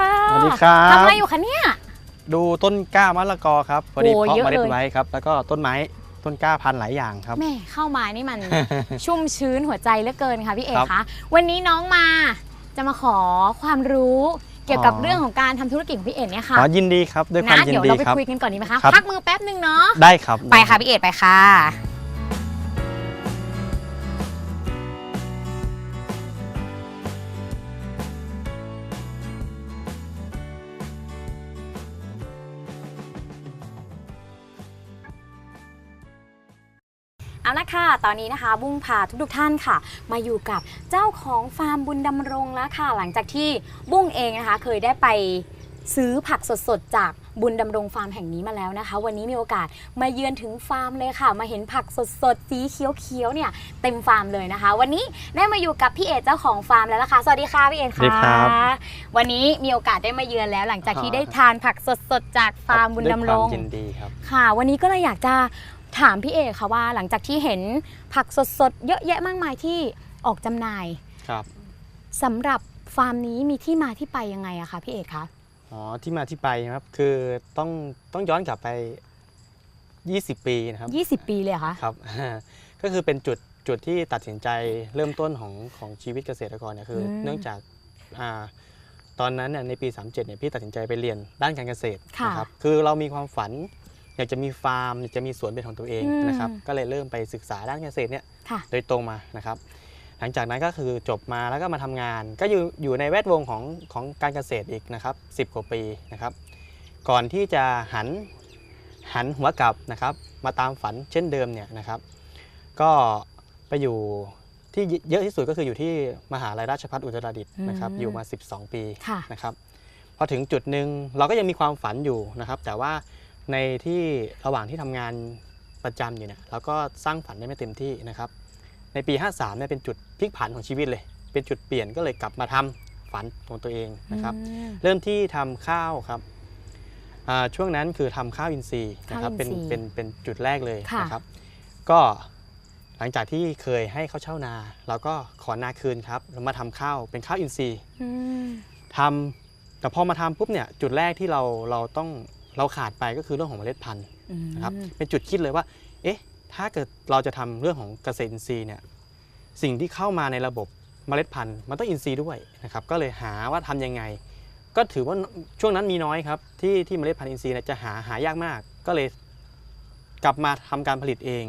วัสดีค่ะสวัสดีครับทำอะไรอยู่คะเนี่ยดูต้นกล้ามะละกอครับพอดีโอ้เพาะเยอะเมล็ดเลยไว้ครับ แล้วก็ต้นไม้ต้นกล้าพันธุ์หลายอย่างครับแม่เข้ามานี่มันชุ่มชื้นหัวใจเหลือเกินค่ะพี่เอกครับคะวันนี้น้องมาจะมาขอความรู้เกี่ยวกับอ๋อเรื่องของการทำธุรกิจของพี่เอกเนี่ยค่ะขอยินดีครับด้วยความนะยินเดี๋ยวดีเราไปครับคุยกันก่อนดีไหมคะครับพักมือแป๊บนึงเนาะได้ครับไปค่ะพี่เอกไปค่ะ ละค่ะ ตอนนี้นะคะบุ้งพาทุกๆท่านค่ะ มาอยู่กับเจ้าของฟาร์มบุญดำรงแล้วค่ะ หลังจากที่บุ้งเองนะคะ เคยได้ไปซื้อผักสดๆ จากบุญดำรงฟาร์มแห่งนี้มาแล้วนะคะ วันนี้มีโอกาสมาเยือนถึงฟาร์มเลยค่ะ มาเห็นผักสดๆ สีเขียวๆ เนี่ยเต็มฟาร์มเลยนะคะ วันนี้ได้มาอยู่กับพี่เอกเจ้าของฟาร์มแล้วล่ะค่ะ สวัสดีค่ะพี่เอกสวัสดีครัค่ะบวันนี้มีโอกาสได้มาเยือนแล้ว หลังจากที่อ่าได้ทานผักสดๆ จากฟาร์มบุญด้วยดำครวามงยินดีครับค่ะ วันนี้ก็เลยอยากจะ ถามพี่เอกค่ะว่าหลังจากที่เห็นผักสดๆ เยอะแยะมากมายที่ออกจำหน่ายครับ สำหรับฟาร์มนี้มีที่มาที่ไปยังไงอะคะพี่เอกคะ อ๋อที่มาที่ไปนะครับคือต้องต้องย้อนกลับไป 20 ปีนะครับ20 ปีเลยเหรอคะ ครับ ก็คือเป็นจุดจุดที่ตัดสินใจเริ่มต้นของของชีวิตเกษตรกรเนี่ยคืออมเนื่องจากอาตอนนั้นเนี่ยในปี 37เนี่ยพี่ตัดสินใจไปเรียนด้านการเกษตรค่ะ นะครับคือเรามีความฝัน อยากจะมีฟาร์มอยากจะมีสวนเป็นของตัวเองอืม นะครับก็เลยเริ่มไปศึกษาด้านเกษตรเนี่ยค่ะ โดยตรงมานะครับ หลังจากนั้นก็คือจบมาแล้วก็มาทำงาน ก็อยู่อยู่ในแวดวงของของการเกษตรอีกนะครับ 10 กว่าปีนะครับ ก่อนที่จะหันหันหัวกลับนะครับ มาตามฝันเช่นเดิมเนี่ยนะครับ ก็ไปอยู่ที่เยอะที่สุดก็คืออยู่ที่มหาลัยราชภัฏอุตรดิตถ์นะครับ อืม อยู่มา 12 ปี ค่ะ นะครับพอถึงจุดหนึ่งเราก็ยังมีความฝันอยู่นะครับ แต่ว่า ในที่ระหว่างที่ทำงานประจำอยู่เนี่ยเราก็สร้างฝันได้ไม่เต็มที่นะครับ ในปี 53เนี่ยเป็นจุดพลิกผันของชีวิตเลย เป็นจุดเปลี่ยนก็เลยกลับมาทำฝันของตัวเองนะครับอืมเริ่มที่ทำข้าวครับอ่าช่วงนั้นคือทำข้าวอินทรีย์นะครับข้าวอิเป็นนทรีย์เป็นเป็นจุดแรกเลยค่ะนะครับ ก็หลังจากที่เคยให้เขาเช่านาเราก็ขอนาคืนครับแล้วมาทำข้าวเป็นข้าวอินทรีย์อืมทำแต่พอมาทำปุ๊บเนี่ยจุดแรกที่เราเราต้อง เราขาดไปก็คือเรื่องของเมล็ดพันธุ์อืมนะครับเป็นจุดคิดเลยว่า เอ๊ะ ถ้าเกิดเราจะทำเรื่องของเกษตรอินทรีย์เนี่ยสิ่งที่เข้ามาในระบบเมล็ดพันธุ์มันต้องอินทรีย์ด้วยนะครับก็เลยหาว่าทำยังไง ก็ถือว่าช่วงนั้นมีน้อยครับ ที่ที่เมล็ดพันธุ์อินทรีย์เนี่ยจะหาหายากมาก ก็เลยกลับมาทำการผลิตเอง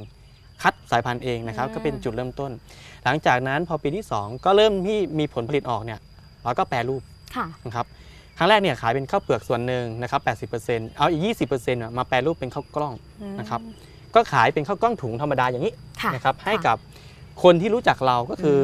คัดสายพันธุ์เองนะครับ ก็เป็นจุดเริ่มต้น หลังจากนั้นพอปีที่ 2 ก็เริ่มที่มีผลผลิตออกเนี่ยเราก็แปรรูปค่ะนะครับ ครั้งแรกเนี่ยขายเป็นข้าวเปลือกส่วนหนึ่งนะครับ80%เอาอีก 20%เนี่ยมาแปรรูปเป็นข้าวกล้องอืมนะครับก็ขายเป็นข้าวกล้องถุงธรรมดาอย่างนี้ค่ะนะครับให้กับคนที่รู้จักเราก็คือ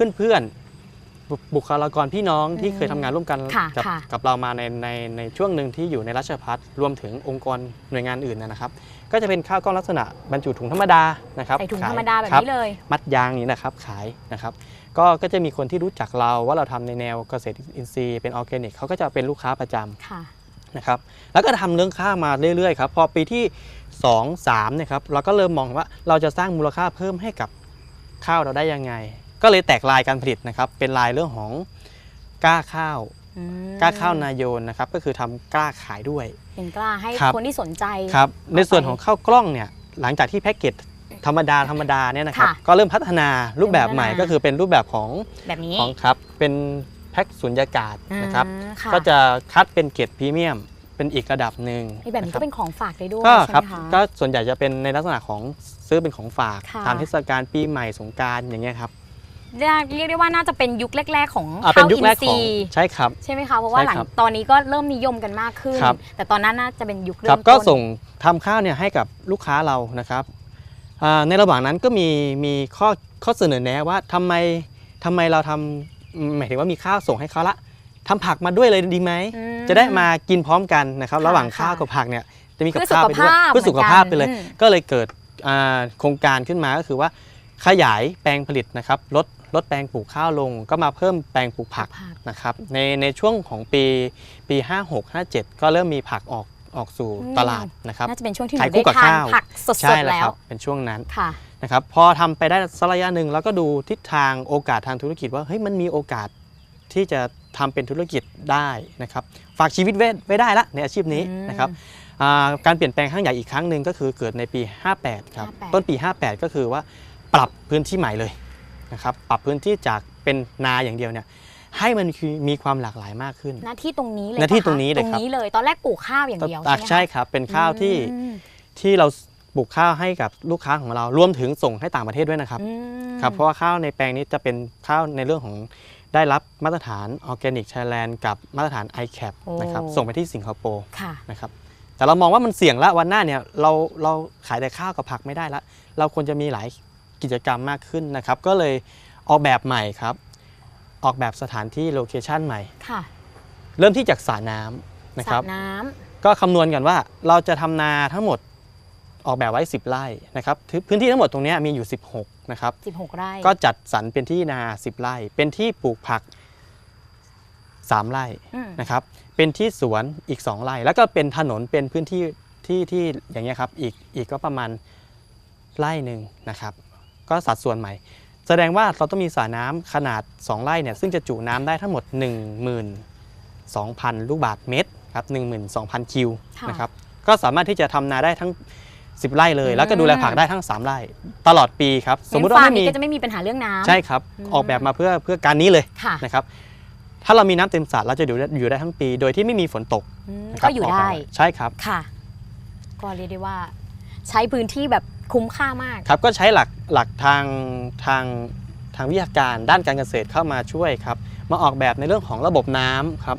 อเพื่อนๆบุบุคลากรพี่น้องที่เคยทำงานร่วมกันค่ะกับค่ะกับเรามาในในในช่วงหนึ่งที่อยู่ในราชพัฒรวมถึงองค์กรหน่วยงานอื่นนะครับ ก็จะเป็นข้าวกล้องลักษณะบรรจุถุงธรรมดานะครับใส่ถุงขยธรรมดาแบบครันี้เลย มัดยางนี้นะครับขายนะครับ ก็ก็จะมีคนที่รู้จักเราว่าเราทำในแนวเกษตรอินทรีย์เป็นออร์แกนิกเขาก็จะเป็นลูกค้าประจำค่ะนะครับแล้วก็ทำเรื่องข้าวมาเรื่อยๆครับพอปีที่ 2 3เนี่ยครับเราก็เริ่มมองว่าเราจะสร้างมูลค่าเพิ่มให้กับข้าวเราได้ยังไง ก็เลยแตกลายการผลิตนะครับเป็นลายเรื่องของกล้าข้าวอืมกล้าข้าวนายโยนนะครับก็คือทำกล้าขายด้วย เป็นกล้าให้ครับคนที่สนใจครับในส่วนไปของข้าวกล้องเนี่ยหลังจากที่แพ็กเกจ ธรรมดาธรรมดาเนี่ยนะครับค่ะก็เริ่มพัฒนารูปแบบใหม่พัฒนาก็คือเป็นรูปแบบของแบบนี้ของครับ เป็นแพ็กสุญญากาศนะครับอ่าค่ะก็จะคัดเป็นเกรดพรีเมียมเป็นอีกระดับหนึ่งนี่แบบนี้ะครัก็เป็นของฝากได้ด้วยก็ใช่ครับไหมคะก็ส่วนใหญ่จะเป็นในลักษณะของซื้อเป็นของฝากค่ะตามเทศกาลปีใหม่สงกรารอย่างเงี้ยครับเรียกเรียกได้ว่าน่าจะเป็นยุคแรก ๆ ของอ่าเป็ข้านวยุคอินแรกทของรีย์ใช่ครับใช่ไหมคะเพราะว่าใช่หลังครับตอนนี้ก็เริ่มนิยมกันมากขึ้นครับแต่ตอนนั้นน่าจะเป็นยุคเริ่ครับมก็ต้นส่งทำข้าวเนี่ยให้กับลูกค้าเรานะครับอ่า ในระหว่างนั้นก็มีมีข้อข้อเสนอแนะว่าทำไมทำไมเราทำอืมหมายถึงว่ามีข้าวส่งให้เขาละทำผักมาด้วยเลยดีไหมอืมจะได้มากินพร้อมกันนะครับค่ะระหว่างข้าวค่ะกับผักเนี่ยจะมีกับเพื่อข้าวไปด้วยสุขภาพเพื่อสุขภาพไปเลยเหมือนกันก็เลยเกิดอ่าโครงการขึ้นมาก็คือว่าขยายแปลงผลิตนะครับลดลดแปลงปลูกข้าวลง ก็มาเพิ่มแปลงปลูกผักผักนะครับในในช่วงของปีปี 56 57 ก็เริ่มมีผักออก ออกสู่อืมตลาดนะครับน่าจะเป็นช่วงที่หนูขายคู่ได้กับทานข้าวผักสใช่ดๆแล้วแล้ควรับเป็นช่วงนั้นค่ะนะครับพอทำไปได้สักระยะหนึ่งเราก็ดูทิศทางโอกาสทางธุรกิจว่าเฮ้ยมันมีโอกาสที่จะทำเป็นธุรกิจได้นะครับฝากชีวิตไว้ไว้ได้ละในอาชีพนี้อืมนะครับอ่าการเปลี่ยนแปลงครั้งใหญ่อีกครั้งหนึ่งก็คือเกิดในปี 58 ครับ58ต้นปี 58 ก็คือว่าปรับพื้นที่ใหม่เลยนะครับปรับพื้นที่จากเป็นนาอย่างเดียวเนี่ย ให้มันมีความหลากหลายมากขึ้น หน้าที่ตรงนี้เลยหน้าที่ปะคะตรงนี้เลยครับตรงนี้เลย ตอนแรกปลูกข้าวอย่างเดียวอะใช่ไหมคะ ใช่ครับ เป็นข้าวที่อืม ที่เราปลูกข้าวให้กับลูกค้าของเรารวมถึงส่งให้ต่างประเทศด้วยนะครับ อืมครับเพราะว่าข้าวในแปลงนี้จะเป็นข้าวในเรื่องของได้รับมาตรฐานออร์แกนิกไทยแลนด์กับมาตรฐาน ICAP นะครับส่งไปที่สิงคโปร์ค่ะ นะครับแต่เรามองว่ามันเสี่ยงละวันหน้าเนี่ยเราเราขายแต่ข้าวกับผักไม่ได้ละ เราควรจะมีหลายกิจกรรมมากขึ้นนะครับ ก็เลยออกแบบใหม่ครับ ออกแบบสถานที่โลเคชันใหม่ ค่ะเริ่มที่จากสระน้ำนะสคระรับ น้ำก็คำนวณกันว่าเราจะทำนาทั้งหมดออกแบบไว้ 10 ไร่นะครับพื้นพื้นที่ทั้งหมดตรงเนี้ยมีอยู่ 16 นะครับ 16 ไร่ก็จัดสรรเป็นที่นา 10 ไร่ เป็นที่ปลูกผัก 3 ไร่อืมนะครับ เป็นที่สวนอีก 2 ไร่ แล้วก็เป็นถนนเป็นพื้นที่ที่ที่อย่างเงี้ยครับ อีกอีกก็ประมาณไร่หนึ่งนะครับ ก็สัดส่วนใหม่ แสดงว่าเราต้องมีสระน้ำขนาด 2 ไร่เนี่ยซึ่งจะจุน้ำได้ทั้งหมด 12,000 ลูกบาศก์เมตรครับ12,000 คิวค่ะนะครับก็สามารถที่จะทำนาได้ทั้ง 10 ไร่เลยอืมแล้วก็ดูแลผักได้ทั้ง 3 ไร่ตลอดปีครับสมมุติว่าฟาร์มไม่มีนี้ก็จะไม่มีปัญหาเรื่องน้ำใช่ครับอืมออกแบบมาเพื่อเพื่อการนี้เลยค่ะนะครับถ้าเรามีน้ำเต็มสระเราจะอยู่ได้อยู่ได้ทั้งปี โดยที่ไม่มีฝนตกอืมนะครับก็อยู่กได้แบบใช่ครับค่ะ ก็เรียกได้ว่า ใช้พื้นที่แบบ คุ้มค่ามาก ครับก็ใช้หลักหลักทางทางทางวิทยาการด้านการเกษตรเข้ามาช่วยครับมาออกแบบในเรื่องของระบบน้ำครับ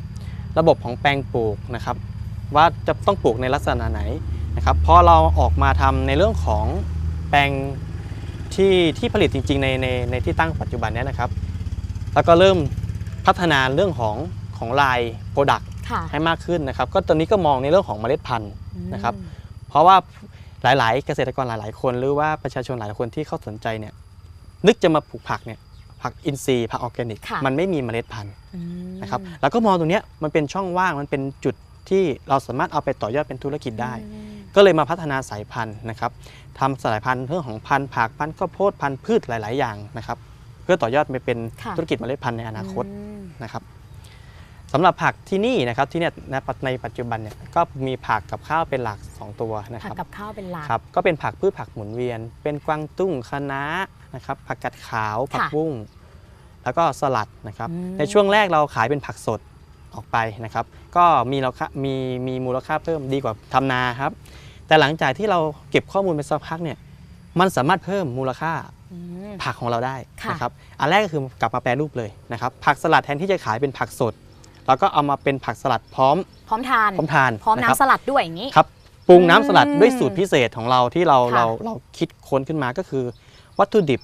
ระบบของแปลงปลูกนะครับ ว่าจะต้องปลูกในลักษณะไหนนะครับพอเราออกมาทำในเรื่องของแปลงที่ที่ผลิตจริง ๆ ในในในที่ตั้งปัจจุบันเนี้นะครับ แล้วก็เริ่มพัฒนาเรื่องของของลายโปรดักค่ะให้มากขึ้นนะครับ ก็ตอนนี้ก็มองในเรื่องของเมล็ดพันธุ์นะครับอืมเพราะว่า หลาย ๆ เกษตรกรหลาย ๆ คนหรือว่าประชาชนหลายๆคนที่เขาสนใจเนี่ยนึกจะมาปลูกผักเนี่ยผักอินทรีย์ผักออร์แกนิกค่ะมันไม่มีเมล็ดพันธุ์อืมนะครับแล้วก็มองตรงเนี้ยมันเป็นช่องว่างมันเป็นจุดที่เราสามารถเอาไปต่อยอดเป็นธุรกิจได้อืมก็เลยมาพัฒนาสายพันธุ์นะครับทำสายพันธุ์เรื่องของพันธุ์ผักพันธุ์ข้าวโพดพันธุ์พืชหลาย ๆ อย่างนะครับ เพื่อต่อยอดไปเป็นค่ะธุรกิจเมล็ดพันธุ์ในอนาคตอืมนะครับ สำหรับผักที่นี่นะครับที่เนี่ยในปัจในปัจจุบันเนี่ยก็มีผักกับข้าวเป็นหลัก 2 ตัวนะคผักรับกับข้าวเป็นหลัก ครับก็เป็นผักพืชผักหมุนเวียน เป็นกวางตุ้งคะน้านะครับผักกัดขาวผักค่ะบุ้งแล้วก็สลัดนะครับ อืม ในช่วงแรกเราขายเป็นผักสดออกไปนะครับ ก็มีราคามีมีมูลค่าเพิ่มดีกว่าทำนาครับ แต่หลังจากที่เราเก็บข้อมูลไปสักพักเนี่ยมันสามารถเพิ่มมูลค่า อืม ผักของเราได้ค่ะ นะครับ อันแรกก็คือกลับมาแปรรูปเลยนะครับ ผักสลัดแทนที่จะขายเป็นผักสด เราก็เอามาเป็นผักสลัดพร้อมพร้อมทาน พร้อมทานพร้อมะคบน้ำสลัดด้วยอย่างนี้ ครับปรุงน้ำสลัดอืมด้วยสูตรพิเศษของเราที่เราค่ะ เราเราคิดค้นขึ้นมาก็คือ วัตถุดิบ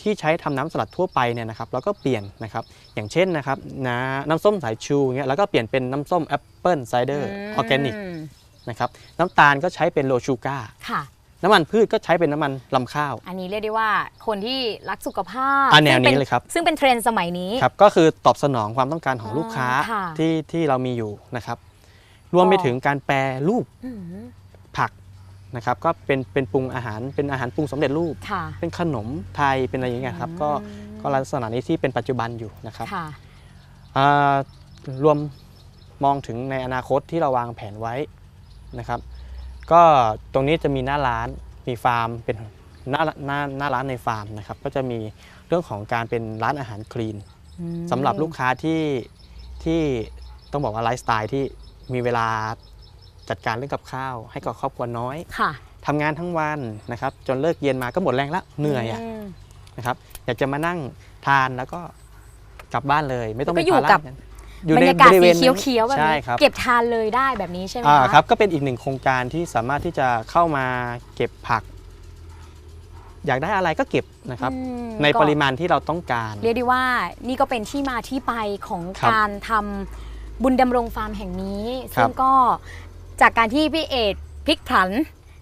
ที่ใช้ทำน้ำสลัดทั่วไปเนี่ยนะครับเราก็เปลี่ยนนะครับอย่างเช่นนะครับน้ำน้ำส้มสายชูเงี้ยแล้วก็เปลี่ยนเป็นน้ำส้มแอปเปิลไซเดอร์ออร์แกนิกมนะครับน้ำตาลก็ใช้เป็นโลชูการ์ค่ะ น้ำมันพืชก็ใช้เป็นน้ำมันลำข้าว อันนี้เรียกได้ว่าคนที่รักสุขภาพอะแนวซึ่งป็นี้เลยครับ ซึ่งเป็นเทรนด์สมัยนี้ ครับ ก็คือตอบสนองความต้องการของอ๋อลูกค้าค่ะ ที่ที่เรามีอยู่นะครับ รวมไปก็ถึงการแปรรูปอืมผักนะครับ ก็เป็นเป็นปรุงอาหารเป็นอาหารปรุงสำเร็จรูป ค่ะ เป็นขนมไทยเป็นอะไรอย่างเงี้ยครับ ก็อืม ก็ลักษณะนี้ที่เป็นปัจจุบันอยู่นะครับค่ะ อ่ารวมมองถึงในอนาคตที่เราวางแผนไว้นะครับ ก็ตรงนี้จะมีหน้าร้านมีฟาร์มเป็นหน้าหน้าหน้าร้านในฟาร์มนะครับ ก็จะมีเรื่องของการเป็นร้านอาหารคลีนอืมสำหรับลูกค้าที่ที่ต้องบอกว่าไลฟ์สไตล์ที่มีเวลาจัดการเรื่องกับข้าว ให้กับครอบครัวน้อยค่ะทำงานทั้งวันนะครับ จนเลิกเย็นมาก็หมดแรงละเหนื่อยอะม นะครับอยากจะมานั่งทานแล้วก็กลับบ้านเลย ไม่ต้องก็ไปอยู่ภาระกับกัน บรรยากาศในสีนั้นเขียวๆแบบใช่นี้ครับ เก็บทานเลยได้แบบนี้ใช่ไหมอ่าคะครับก็เป็นอีกหนึ่งโครงการที่สามารถที่จะเข้ามาเก็บผัก อยากได้อะไรก็เก็บนะครับ อืมในก็ปริมาณที่เราต้องการ เรียกได้ว่านี่ก็เป็นที่มาที่ไปของครับการทำบุญดำรงฟาร์มแห่งนี้ครับ ซึ่งก็จากการที่พี่เอกพลิกผัน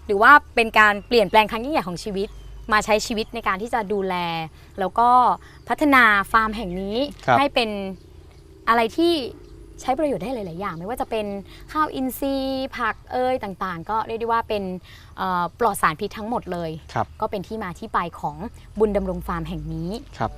หรือว่าเป็นการเปลี่ยนแปลงครั้งยิ่งใหญ่ของชีวิต มาใช้ชีวิตในการที่จะดูแล แล้วก็พัฒนาฟาร์มแห่งนี้ครับ ให้เป็น อะไรที่ใช้ประโยชน์ได้หลาย ๆ อย่าง ไม่ว่าจะเป็นข้าวอินทรีย์ผักเอยต่าง ๆ ก็เรียกได้ว่าเป็นเอ่อปลอดสารพิษทั้งหมดเลย ครับ ก็เป็นที่มาที่ไปของบุญดำรงฟาร์มแห่งนี้ ครับ